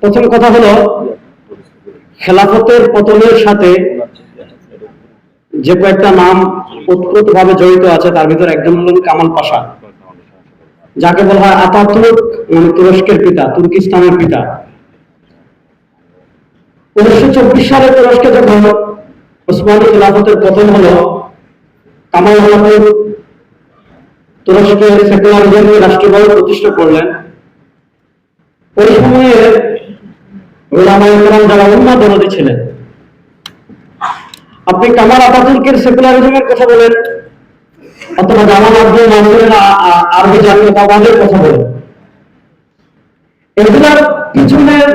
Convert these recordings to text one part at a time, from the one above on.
প্রথম কথা হলো, খেলাফতের পতনের সাথে যে কয়েকটা নাম ওতপ্রোতভাবে জড়িত আছে, তার ভিতরে একজন হলেন কামাল পাশা। যাকে বলা হয় আতাতুর্ক মানে তুরস্কের পিতা, তুর্কিস্তানের পিতা। উনিশশো চব্বিশ সালে তুরস্কে যখন ওসমানী খেলাফতের পতন হলো, কামাল হালাপুর তুরস্কের সেকুলারিজমকে রাষ্ট্রভাবে প্রতিষ্ঠা করলেন। ওই সময়ে আপনি কামাল কথা বলেন কথা বলেন।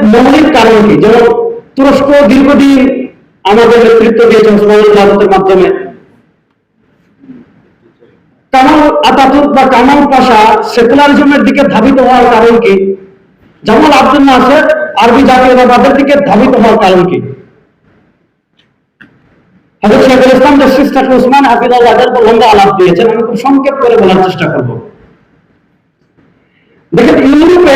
মৌলিক কারণ কি? যেমন তুরস্ক দীর্ঘদিন আমাদের নেতৃত্ব দিয়েছে ওসমানুল মাধ্যমে। কামাল আতাতুর্ক বা কামাল পাশা সেকুলারিজমের দিকে ধাবিত হওয়ার কারণ কি? জামাল আব্দুল নাসের আরবি জাতীয়তাবাদের দিকে ধাবিত হওয়ার কারণ কি? শেখুল ইসলাম হাফিজাল্লাহ এদের প্রবন্ধ আলাপ দিয়েছেন, আমি খুব সংক্ষেপ করে বলার চেষ্টা করব। দেখেন, ইউরোপে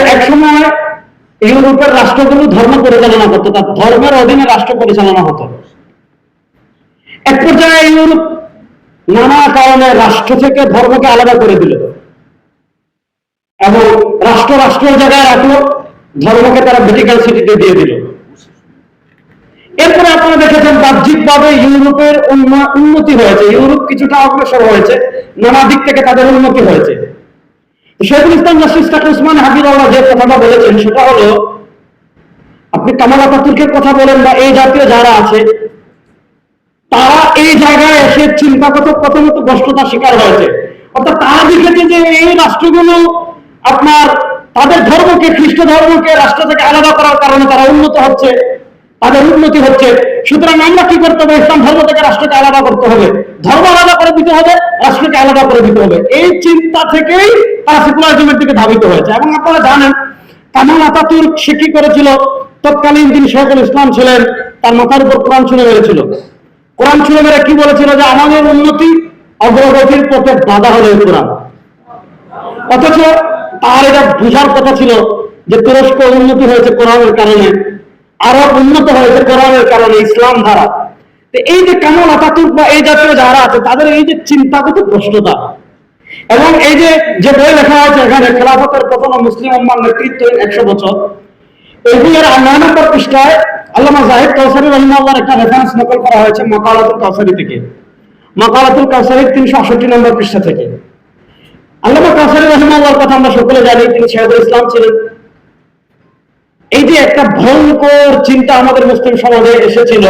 ইউরোপের রাষ্ট্রগুলো ধর্ম পরিচালনা করতো, তার ধর্মের অধীনে রাষ্ট্র পরিচালনা হতো। এক পর্যায়ে ইউরোপ নানা কারণে রাষ্ট্র থেকে ধর্মকে আলাদা করে দিল। এবং রাষ্ট্র রাষ্ট্রের জায়গায় রাখল। ধর্মকে তারা ভেটিক্যাল সিটিতে দিয়ে দিল। এরপরে আপনারা দেখেছেন বাহ্যিকভাবে ইউরোপের উন্নতি হয়েছে। ইউরোপ কিছুটা অগ্রসর হয়েছে, নানা দিক থেকে তাদের উন্নতি হয়েছে। শেখুল ইসলাম উসমান হাবিবুল্লাহ যে কথাটা বলেছেন, সেটা হলো, আপনি কামাল আতাতুর্কের কথা বলেন বা এই জাতীয় যারা আছে, তারা এই জায়গায় এসে চিন্তাগত প্রথমত কষ্টতার শিকার হয়েছে। অর্থাৎ তারা দেখেছে যে এই রাষ্ট্রগুলো আপনার তাদের ধর্মকে, খ্রিস্ট ধর্মকে রাষ্ট্র থেকে আলাদা করার কারণে তারা উন্নত হচ্ছে, তাদের উন্নতি হচ্ছে। সুতরাং আমরা কি করতে হবে? ইসলাম ধর্ম থেকে রাষ্ট্রকে আলাদা করতে হবে। ধর্ম আলাদা করে দিতে হবে, রাষ্ট্রকে আলাদা করে দিতে হবে। এই চিন্তা থেকেই তারা সেকুলারিজমের দিকে ধাবিত হয়েছে। এবং আপনারা জানেন, কামাল আতাতুর্ক সে কি করেছিল? তৎকালীন যিনি শেখুল ইসলাম ছিলেন, তার মাথার উপর কোরআন ছুঁড়ে মেরেছিল। কোরআন ছুঁড়ে মেরে কি বলেছিল যে, আমাদের উন্নতি অগ্রগতির পথে বাধা হলো কোরআন। অথচ তার এটা বুঝার কথা ছিল যে তুরস্ক উন্নতি হয়েছে কোরআনের কারণে, আরব উন্নত হয়েছে কোরআনের কারণে, ইসলাম ধারা এই যে কামাল আতাতুর্ক বা এই জাতীয় যারা আছে, তাদের এই যে চিন্তাগত প্রশ্নতা এবং এই যে যে বই লেখা আছে এখানে, খেলাফতের প্রথম মুসলিম উম্মার নেতৃত্ব একশো বছর বইয়ের নয় নম্বর পৃষ্ঠায় আল্লামা জাহিদ কৌসারি রহিমাল্লাহর একটা রেফারেন্স নকল করা হয়েছে মাকালাতুল কাউসারি থেকে। মাকালাতুল কাউসারি তিনশো আষট্টি নম্বর পৃষ্ঠা থেকে। আল্লামা কাউসারি রহিমাল্লাহর কথা আমরা সকলে জানি, তিনি শেখুল ইসলাম ছিলেন। এই যে একটা ভয়ঙ্কর চিন্তা আমাদের মুসলিম সমাজে এসেছিল,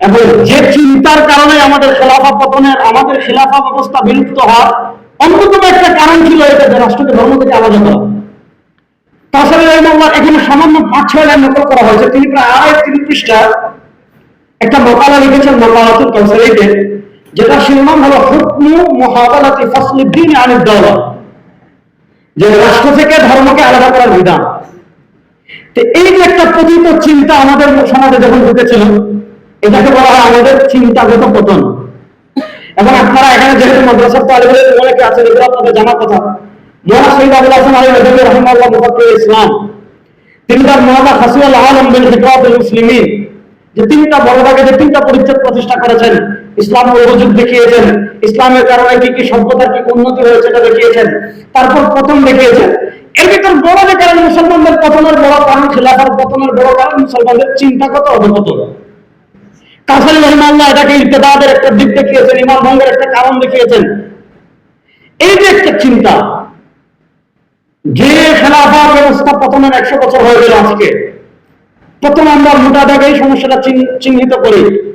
এবং যে চিন্তার কারণে আমাদের খেলাফা পতনের, আমাদের খেলাফা ব্যবস্থা বিলুপ্ত হওয়ার অন্যতম একটা কারণ ছিল এটা যে রাষ্ট্রকে ধর্ম থেকে আলাদা করা। তাছাড়া রহিমাল্লাহ এখানে সামান্য পাঁচ ছয় লাইন নকল করা হয়েছে। তিনি প্রায় আড়াই তিন একটা মকালা লিখেছেন মকালাতুল কাউসারিতে। যেটা শিরোনাম হলো হুকমু মুহাদালাতি ফাসলুদ্দিন আনিদ দাওলা যে রাষ্ট্র থেকে ধর্মকে আলাদা করার বিধান। তো এই যে একটা পতিত চিন্তা আমাদের সমাজে যখন ঢুকেছিল, এটাকে বলা হয় আমাদের চিন্তাগত পতন। এবং আপনারা এখানে যেহেতু মাদ্রাসার তালিবের অনেকে আছেন, এগুলো আপনাদের জানা কথা। মহানা শহীদ আবুল হাসান আলী নজরুল রহমাল্লাহ মুফাক্কির ইসলাম, তিনি তার মহানা হাসিউল আলম বিন হিফাতুল মুসলিমিন, যে তিনটা বড় ভাগে যে তিনটা পরিচ্ছেদ প্রতিষ্ঠা করেছেন ইসলাম অভিযোগ দেখিয়েছেন। ইসলামের কারণে কি কি সভ্যতার কি উন্নতি হয়েছে এটা দেখিয়েছেন। তারপর প্রথম দেখিয়েছেন। এর ভিতর বড় যে কারণ মুসলমানদের পতনের বড় কারণ, খিলাফার পতনের বড় কারণ মুসলমানদের চিন্তাগত অবপতন কাসারি রহমাল্লাহ এটাকে ইর্তেদাদের একটা দিক দেখিয়েছেন, ইমান ভঙ্গের একটা কারণ দেখিয়েছেন। এই যে একটা চিন্তা, যে খেলাফা ব্যবস্থা পতনের একশো বছর হয়ে গেল আজকে। প্রথম আমরা মোটা এই সমস্যাটা চিহ্ন- চিহ্নিত করি।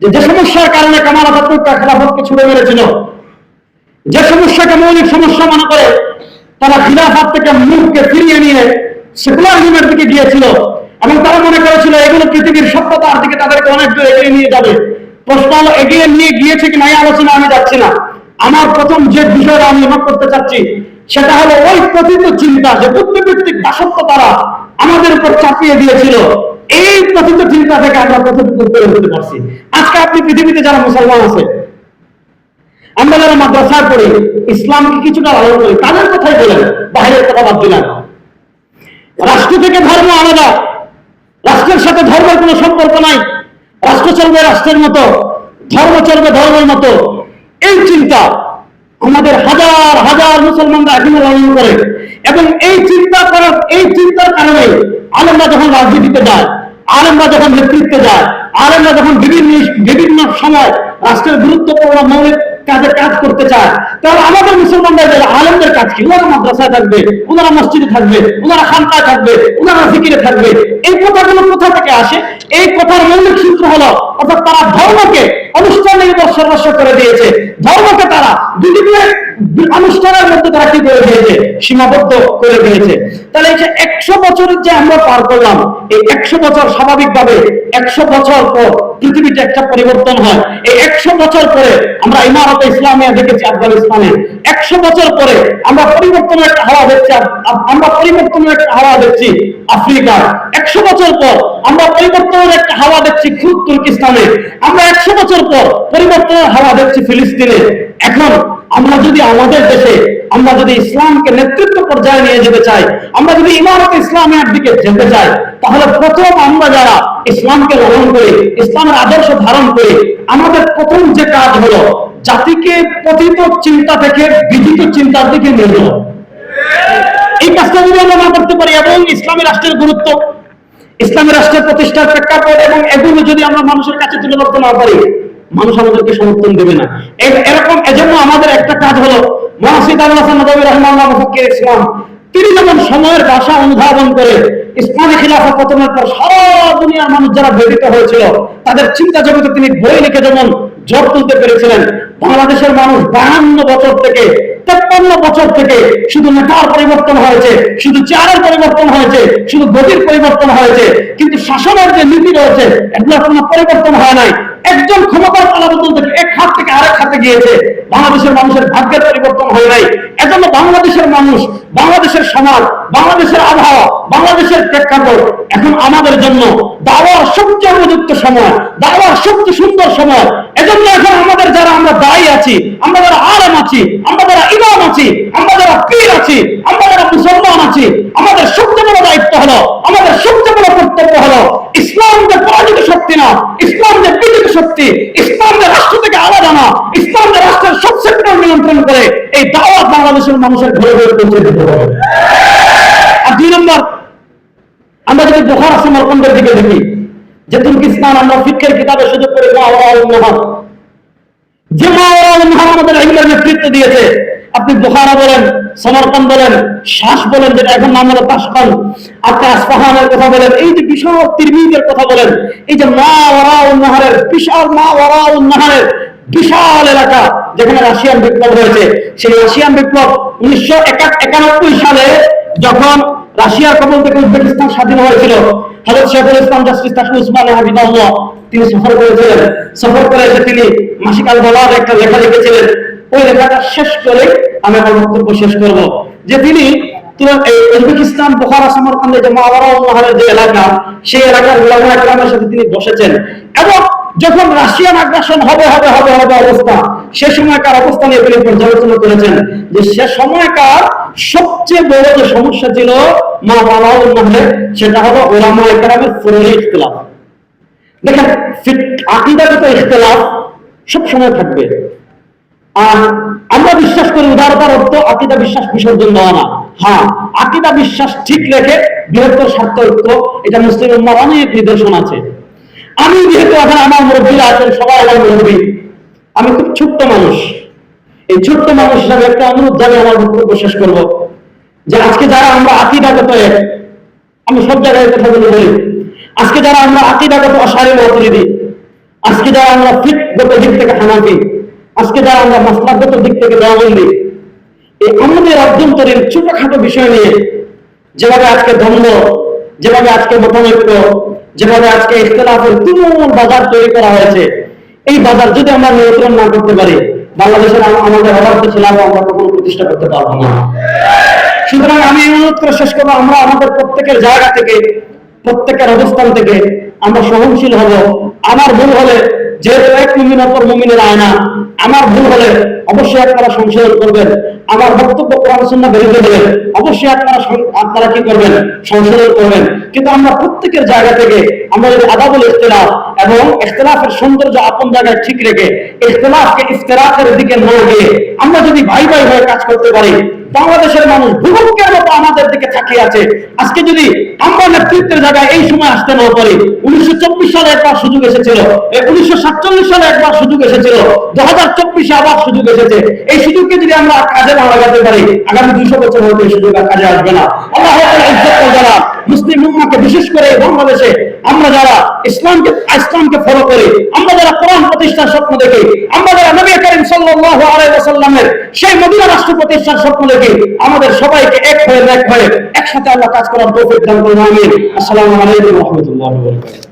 যে যে সমস্যার কারণে কামাল আতাতুর্কা খেলাফতকে ছুড়ে মেরেছিল, যে সমস্যাকে মৌলিক সমস্যা মনে করে, তারা খিলাফত থেকে মুখকে ফিরিয়ে নিয়ে সেকুলারিজমের দিকে গিয়েছিল এবং তারা মনে করেছিল, এগুলো পৃথিবীর সভ্যতার দিকে তাদেরকে অনেক দূর এগিয়ে নিয়ে যাবে। প্রশ্ন হলো, এগিয়ে নিয়ে গিয়েছে কি নাই আলোচনা আমি যাচ্ছি না। আমার প্রথম যে বিষয়টা আমি উল্লেখ করতে চাচ্ছি, সেটা হলো ওই প্রকৃত চিন্তা, যে বুদ্ধিভিত্তিক দাসত্ব তারা আমাদের উপর চাপিয়ে দিয়েছিল। এই প্রকৃত চিন্তা থেকে আমরা কতটুকু উপরে হতে পারছি। আজকে আপনি পৃথিবীতে যারা মুসলমান আছে, আমরা যারা মাদ্রাসায় পড়ি, ইসলামকে কিছুটা লালন করি তাদের কথাই বলেন বাইরের কথা বাদ দিলাম। রাষ্ট্র থেকে ধর্ম আলাদা, রাষ্ট্রের সাথে ধর্মের কোনো সম্পর্ক নাই, রাষ্ট্র চলবে রাষ্ট্রের মতো, ধর্ম চলবে ধর্মের মতো। এই চিন্তা আমাদের হাজার হাজার মুসলমানরা এখনও লালন করে। এবং এই চিন্তা করার, এই চিন্তার কারণে আলেমরা যখন রাজনীতিতে যায় আলেমরা যখন নেতৃত্বে যায়, আলেমরা যখন বিভিন্ন বিভিন্ন সময় রাষ্ট্রের গুরুত্বপূর্ণ মৌলিক কাজে কাজ করতে চায়, তাহলে আমাদের মুসলমানদের আলেমদের কাজ কি? ওনারা মাদ্রাসায় থাকবে, ওনারা মসজিদে থাকবে, ওনারা খানকায় থাকবে, ওনারা জিকিরে থাকবে। এই কথাগুলো কোথা থেকে আসে? এই কথার মৌলিক সূত্র হলো, অর্থাৎ তারা ধর্মকে অনুষ্ঠান সর্বস্ব করে দিয়েছে। ধর্মকে তারা বিভিন্ন অনুষ্ঠানের মধ্যে তারা কি করে দিয়েছে সীমাবদ্ধ করে দিয়েছে তাহলে এই যে একশো বছরের যে আমরা পার করলাম, এই একশো বছর স্বাভাবিকভাবে একশো বছর পর পৃথিবীতে একটা পরিবর্তন হয়। এই একশো বছর পরে আমরা ইমারতে ইসলামিয়া দেখেছি আফগানিস্তানে। একশো বছর পরে আমরা পরিবর্তনের একটা হাওয়া দেখছি আমরা পরিবর্তনের একটা হাওয়া দেখছি আফ্রিকার। একশো বছর পর আমরা পরিবর্তনের একটা হাওয়া দেখছি খুব তুর্কিস্তানে আমরা একশো বছর পর পরিবর্তনের হাওয়া দেখছি ফিলিস্তিনে। এখন আমরা যদি আমাদের দেশে, আমরা যদি ইসলামকে নেতৃত্ব পর্যায়ে নিয়ে যেতে চাই, আমরা যদি ইমারত ইসলামের দিকে যেতে চাই তাহলে প্রথম আমরা যারা ইসলামকে লালন করি, ইসলামের আদর্শ ধারণ করি, আমাদের প্রথম যে কাজ হলো জাতিকে পতিত চিন্তা থেকে বিজিত চিন্তার দিকে নিয়ে যাওয়া। এই কাজটা যদি আমরা না করতে পারি, এবং ইসলামী রাষ্ট্রের গুরুত্ব, ইসলামী রাষ্ট্রের প্রতিষ্ঠার প্রেক্ষাপট এবং এগুলো যদি আমরা মানুষের কাছে তুলে ধরতে না পারি মানুষ আমাদেরকে সমর্থন দেবে না। এরকম, এজন্য আমাদের একটা কাজ হলো তিনি যেমন সময়ের ভাষা অনুধাবন করে, ইসলামী খিলাফা পতনের পর সারা দুনিয়ার মানুষ যারা ব্যতীত হয়েছিল, তাদের চিন্তা জগতে তিনি বই লিখে যেমন জোর তুলতে পেরেছিলেন, বাংলাদেশের মানুষ বাহান্ন বছর থেকে, তেপ্পান্ন বছর থেকে শুধু নেতার পরিবর্তন হয়েছে, শুধু চেয়ারের পরিবর্তন হয়েছে, শুধু গতির পরিবর্তন হয়েছে, কিন্তু শাসনের যে নীতি রয়েছে, এগুলোর কোনো পরিবর্তন হয় নাই। একজন ক্ষমতার গিয়েছে, বাংলাদেশের মানুষের ভাগ্যের পরিবর্তন হয়ে নাই। এজন্য বাংলাদেশের মানুষ, বাংলাদেশের সমাজ, বাংলাদেশের আবহাওয়া, বাংলাদেশের প্রেক্ষাপট, এখন আমাদের জন্য দাওয়ার সবচেয়ে উপযুক্ত সময়, দাওয়ার সবচেয়ে সুন্দর সময়। এজন্য এখন আমাদের যারা আমরা দায়ী আছি, আমরা যারা আরাম আছি, আমরা যারা ইমাম আছি, আমরা যারা পীর আছি আমরা যারা মুসলমান আছি আমাদের সবচেয়ে বড় দায়িত্ব হলো আমাদের সবচেয়ে বড় কর্তব্য হলো ইসলাম যে পরাজিত শক্তি না ইসলাম যে বিজিত শক্তি ইসলাম যে রাষ্ট্র থেকে আলাদা না ইসলাম যে রাষ্ট্রের সব সেক্টর নিয়ন্ত্রণ করে এই দাওয়াত বাংলাদেশের মানুষের ঘরে ঘরে পৌঁছে আর দুই নম্বর, আমরা যদি বোখারা সমর্পণের দিকে দেখি, যে তুর্কিস্তান আমরা ফিকের কিতাবে শুধু করে যে আমাদের এগুলোর নেতৃত্ব দিয়েছে, আপনি বোখারা বলেন সমর্পণ বলেন শ্বাস বলেন, যেটা এখন নাম হলো তাসকান, আপনি আসফাহানের কথা বলেন, এই যে বিশাল তিরমিজের কথা বলেন, এই যে মা ওরা উন্নহারের বিশাল মা ওরা উন্নহারের বিশাল এলাকা যেখানে রাশিয়ান বিপ্লব হয়েছে, সেই রাশিয়ান বিপ্লব উনিশশো একানব্বই সালে যখন রাশিয়ার কবল থেকে উজবেকিস্তান স্বাধীন হয়েছিল হজরত শেখুল ইসলাম, জাস্টিস তাকু উসমান হাবিবাল্লাহ তিনি সফর করেছিলেন। সফর করে এসে তিনি মাসিক আল বলার একটা লেখা লিখেছিলেন। ওই লেখাটা শেষ করে আমি আমার বক্তব্য শেষ করব, যে তিনি উজবেকিস্তান, বোখারা, সমরকান্দে যে মাওয়ারা উন্নহারের যে এলাকা, সেই এলাকার উলামা একরামের সাথে তিনি বসেছেন। এবং যখন রাশিয়ান আগ্রাসন হবে হবে হবে হবে অবস্থা, সে সময়কার অবস্থা নিয়ে পর্যালোচনা করেছেন যে সে সময়কার সবচেয়ে বড় যে সমস্যা ছিল মা বাবা সেটা হলো ওলামা একরামের ফুরুলি ইখতিলাফ। দেখেন আকিদাগত ইখতিলাফ সব সময় থাকবে। আর আমরা বিশ্বাস করি উদারতার অর্থ আকিদা বিশ্বাস বিসর্জন দেওয়া না। হ্যাঁ আকিদা বিশ্বাস ঠিক রেখে বৃহত্তর স্বার্থ ঐক্য, এটা মুসলিম উম্মার অনেক নিদর্শন আছে। আমি যেহেতু এখন আমার মুরব্বীরা আছেন সবাই আমার মুরব্বী। আমি খুব ছোট্ট মানুষ। এই ছোট্ট মানুষ হিসাবে একটা অনুরোধ জানিয়ে আমার বক্তব্য শেষ করব যে আজকে যারা আমরা আকিদাগত এক, আমি সব জায়গায় কথাগুলো বলি আজকে যারা আমরা আকিদাগত অসারি মতরিদি আজকে যারা আমরা ফিটগত দিক থেকে হানাফি আজকে যারা আমরা মাসলাগত দিক থেকে দেওয়াবন্দি এই আমাদের অভ্যন্তরীণ ছোটখাটো বিষয় নিয়ে যেভাবে আজকে দ্বন্দ্ব যেভাবে আজকে মতানৈক্য যেভাবে আজকে ইখতলাফের তুমুল বাজার তৈরি করা হয়েছে, এই বাজার যদি আমরা নিয়ন্ত্রণ না করতে পারি, বাংলাদেশের আমাদের অবাধ্য ছিলাম আমরা কখনো প্রতিষ্ঠা করতে পারব না। সুতরাং আমি অনুরোধ করে শেষ করব, আমরা আমাদের প্রত্যেকের জায়গা থেকে প্রত্যেকের অবস্থান থেকে আমরা সহনশীল হব। আমার ভুল হলে যেহেতু এক মুমিন অপর মুমিনের আয়না, আমার ভুল হলে অবশ্যই আপনারা সংশোধন করবেন। আমার বক্তব্য কোরআন বেরিয়ে দেবেন অবশ্যই আপনারা আপনারা কি করবেন? সংশোধন করবেন। কিন্তু আমরা প্রত্যেকের জায়গা থেকে আমরা যদি আদাবুল ইখতিলাফ এবং ইখতিলাফের সৌন্দর্য আপন জায়গায় ঠিক রেখে ইখতিলাফকে ইফতিরাকের দিকে না গিয়ে আমরা যদি ভাই ভাই হয়ে কাজ করতে পারি বাংলাদেশের মানুষ ভূগম্পের মতো আমাদের দিকে তাকিয়ে আছে। আজকে যদি আমরা নেতৃত্বের জায়গায় এই সময় আসতে না পারি, উনিশশো চব্বিশ সালে একবার সুযোগ এসেছিল। উনিশশো সাতচল্লিশ সালে একবার সুযোগ এসেছিল। দু হাজার চব্বিশে আবার সুযোগ এসেছে। এই সুযোগকে যদি আমরা কাজে না লাগাতে পারি, আগামী দুশো বছর হয়তো এই সুযোগ কাজে আসবে না। আল্লাহ ইজ্জত করবে যারা মুসলিম উম্মাকে বিশেষ করে বাংলাদেশে আমরা যারা ইসলামকে ইসলামকে ফলো করি, আমরা যারা কোরআন প্রতিষ্ঠার স্বপ্ন দেখি, আমরা যারা নবী করিম সাল্লাল্লাহু আলাইহি ওয়াসাল্লামের সেই মদিনা রাষ্ট্র প্রতিষ্ঠার স্বপ্ন দেখি, আমাদের সবাইকে এক হয়ে এক হয়ে একসাথে আল্লাহ কাজ করার তৌফিক দান করুন, আমিন। আসসালামু আলাইকুম ওয়া রাহমাতুল্লাহি ওয়া বারাকাতুহু।